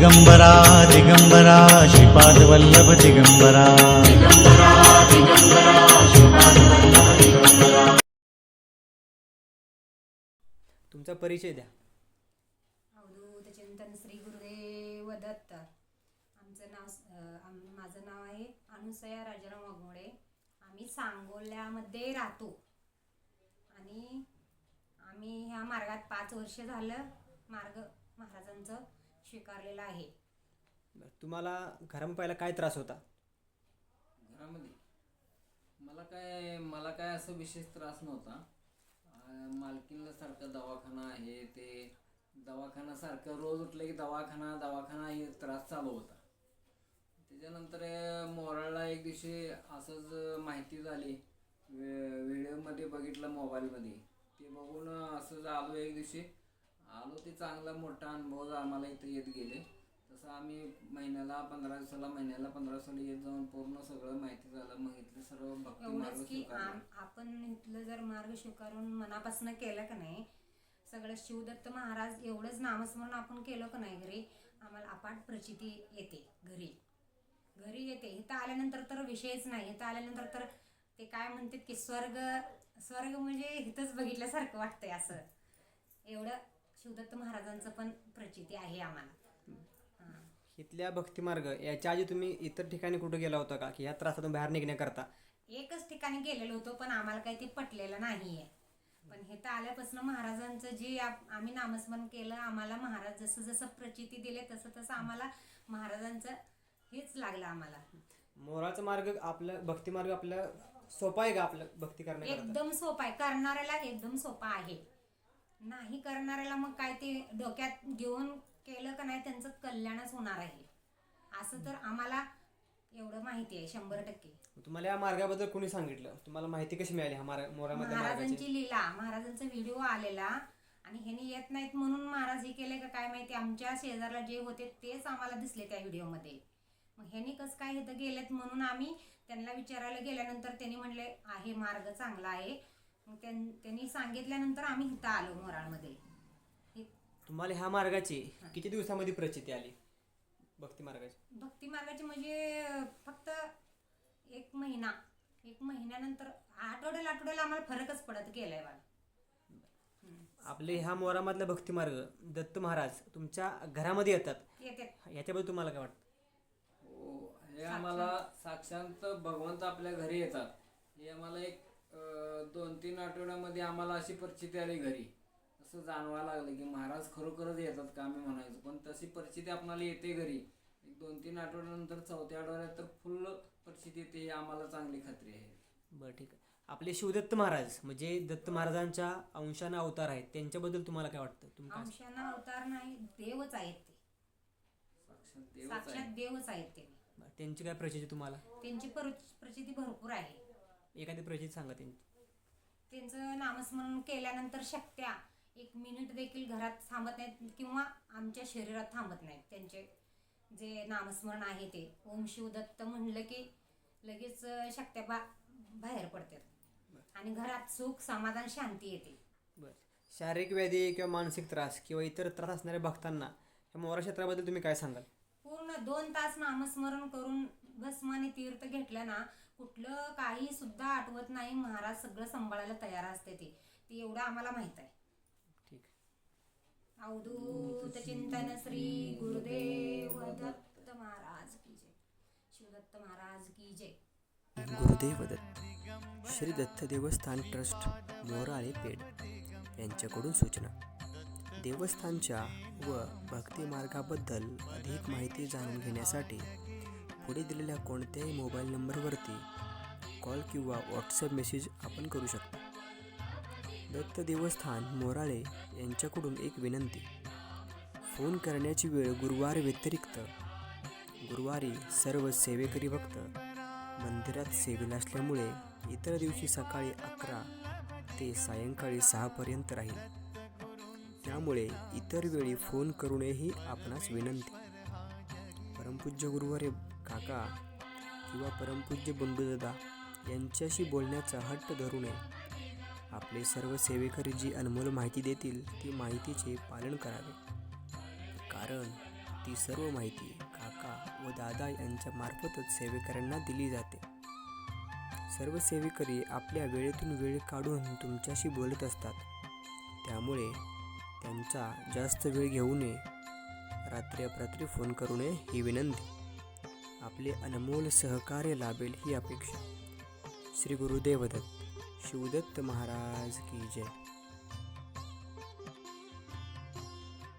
दिगंबरा दिगंबरा श्रीपादवल्लभ दिगंबरा. तुमचा परिचय द्या. अवधूत चिंतन श्री गुरुदेव दत्त. आमचं नाव माझं नाव आहे अनुसया राजाराम वाघमोडे. आम्ही सांगोल्यामध्ये राहतो. आणि आम्ही ह्या मार्गात पाच वर्ष झालं मार्ग महाराजांचं. स्वीकारलेलं आहे. बरं, तुम्हाला घरामध्ये पहिला काय त्रास होता? घरामध्ये? मला काय मला काय असं विशेष त्रास नव्हता. अं, मालकीणला सारखं दवाखाना आहे ते दवाखाना सारखं रोज उठलं की दवाखाना दवाखाना हे त्रास चालू होता. त्याच्यानंतर अं, मोराळला एक दिवशी असंच अं, माहिती झाली वे- व्हिडिओमध्ये बघितलं मोबाईलमध्ये. ते बघून अं, असंच आलो एक दिवशी. आलो ते चांगला मोठा अनुभव आम्हाला इथं येत गेले तसं आम्ही महिन्याला पंधरा दिवसाला महिन्याला पंधरा दिवसाला येत जाऊन पूर्ण सगळं माहिती झालं मग इथलं सर्व भक्ती मार्ग एवढंच की स्वीकारला. आम- आपण इथलं जर मार्ग स्वीकारून मनापासून केलं का नाही सगळं शिवदत्त महाराज एवढंच नामस्मरण आपण केलं का नाही घरी आम्हाला अपाट प्रचिती येते घरी. घरी येते. इथं आल्यानंतर तर विषयच नाही. इथं आल्यानंतर तर ते काय म्हणतात की स्वर्ग स्वर्ग म्हणजे इथंच बघितल्यासारखं वाटतंय असं. एवढं शिवदत्त महाराजांचं पण प्रचिती आहे आम्हाला. हां. इथल्या भक्तिमार्ग याच्या आधी तुम्ही इतर ठिकाणी कुठे गेला होता का? की या त्रासातून बाहेर निघण्याकरता? एकच ठिकाणी गेलेलो होतो पण आम्हाला काही ते पटलेलं नाहीये. पण हे तर आल्यापासून महाराजांचं जे आम्ही नामस्मरण केलं आम्हाला महाराज जसं जसं प्रचिती दिले तसं तसं आम्हाला महाराजांचं हेच लागलं आम्हाला. मोराचा मार्ग आपला भक्तिमार्ग आपल्या सोपा आहे का आपलं भक्ती करण्याकरता? एकदम सोपा आहे. करणाऱ्याला एकदम सोपा आहे. नाही करणाऱ्याला मग काय ते डोक्यात घेऊन केलं का नाही त्यांचं कल्याणच होणार आहे. असं तर आम्हाला एवढं माहिती आहे शंभर टक्के. तुम्हाला या मार्गाबद्दल कोणी सांगितलं? तुम्हाला माहिती कशी मिळाली हा मार्ग मोरामधल्या मार्गाची? महाराजांची लीला महाराजांचा व्हिडिओ आलेला आणि ह्यांनी येत नाहीत म्हणून महाराज हे केले का काय माहिती? आमच्या शेजारला जे होते तेच आम्हाला दिसले त्या व्हिडिओमध्ये मग ह्यांनी कसं काय इथं गेलेत म्हणून आम्ही त्यांना विचारायला गेल्यानंतर त्यांनी म्हणले आहे मार्ग चांगला आहे. मग त्यां- त्यांनी सांगितल्यानंतर आम्ही इथं आलो मोराळमध्ये. हे तुम्हाला ह्या मार्गाची किती दिवसामध्ये प्रचिती आली? भक्ती मार्गाची. भक्ती मार्गाची म्हणजे फक्त एक महिना. एक महिन्यानंतर आठवड्याला आठवड्याला आम्हाला फरकच पडत गेलाय बघा. आपले ह्या मोरामधला भक्ती मार्ग दत्त महाराज तुमच्या घरामध्ये येतात. येते याच्याबद्दल तुम्हाला काय वाटतं? हो हे आम्हाला साक्षात भगवंत आपल्या घरी येतात. हे आम्हाला एक दोन तीन आठवड्यामध्ये आम्हाला अशी परिस्थिती आली घरी. असं जाणवायला लागलं की महाराज खरोखरच येतात का आम्ही म्हणायचो. पण तशी परिस्थिती आपल्याला येते घरी. एक दोन तीन आठवड्यानंतर चौथ्या आठवड्यात तर फुल परिस्थिती येते ही आम्हाला चांगली खात्री आहे. बरं ठीक आहे. आपले शिवदत्त महाराज म्हणजे दत्त महाराजांच्या अंशानं अवतार आहेत त्यांच्याबद्दल तुम्हाला काय वाटतं? तुम्ही काय अंशाना अवतार नाही देवच आहेत ते. साक्षात देवच आहे साक्षात देवच आहेत ते. बरं, त्यांची काय प्रचिती तुम्हाला? त्यांची पर- प्रचिती भरपूर आहे. एखादी प्रचिती सांगा त्यांची. त्यांचं नामस्मरण केल्यानंतर शक्त्या एक मिनिट देखील घरात थांबत नाहीत किंवा आमच्या शरीरात थांबत नाहीत. त्यांचे जे नामस्मरण आहे ते. ओम शिव दत्त म्हणलं की लगेच शक्त्या बा बाहेर पडतात. आणि घरात सुख समाधान शांती येते. बरं. शारीरिक व्याधी किंवा मानसिक त्रास किंवा इतर त्रास असणाऱ्या भक्तांना या मोरा क्षेत्राबद्दल तुम्ही काय सांगाल? पूर्ण दोन तास नामस्मरण करून भस्म आणि तीर्थ घेतलं ना कुठलं काही सुद्धा आठवत नाही. महाराज सगळं सांभाळायला तयार असते ते. ते एवढं आम्हाला माहीत आहे. ठीक अवधूत चिंतन श्री गुरुदेव दत्त महाराज की जय. शिवदत्त महाराज की जय. गुरुदेव दत्त श्री दत्त देवस्थान ट्रस्ट मोराळे पेड यांच्याकडून सूचना. देवस्थानच्या व भक्ती मार्गाबद्दल अधिक माहिती जाणून घेण्यासाठी पुढे दिलेल्या कोणत्याही मोबाईल नंबरवरती कॉल किंवा व्हॉट्सअप मेसेज आपण करू शकता. दत्त देवस्थान मोराळे यांच्याकडून एक विनंती. फोन करण्याची वेळ गुरुवार व्यतिरिक्त. गुरुवारी सर्व सेवेकरी भक्त मंदिरात सेवेला असल्यामुळे इतर दिवशी सकाळी अकरा ते सायंकाळी सहापर्यंत राहील. त्यामुळे इतर वेळी फोन करूनही आपणास विनंती. परमपूज्य गुरुवारे काका किंवा परमपूज्य बंडूदादा यांच्याशी बोलण्याचा हट्ट धरू नये. आपले सर्व सेवेकरी जी अनमोल माहिती देतील ती माहितीचे पालन करावे. कारण ती सर्व माहिती काका व दादा यांच्या मार्फतच सेवेकऱ्यांना दिली जाते. सर्व सेवेकरी आपल्या वेळेतून वेळ काढून तुमच्याशी बोलत असतात. त्यामुळे त्यांचा जास्त वेळ घेऊ नये. रात्री अपरात्री फोन करू नये ही विनंती. आपले अनमोल सहकार्य लाभेल ही अपेक्षा. श्री गुरुदेवदत्त शिवदत्त महाराज की जय.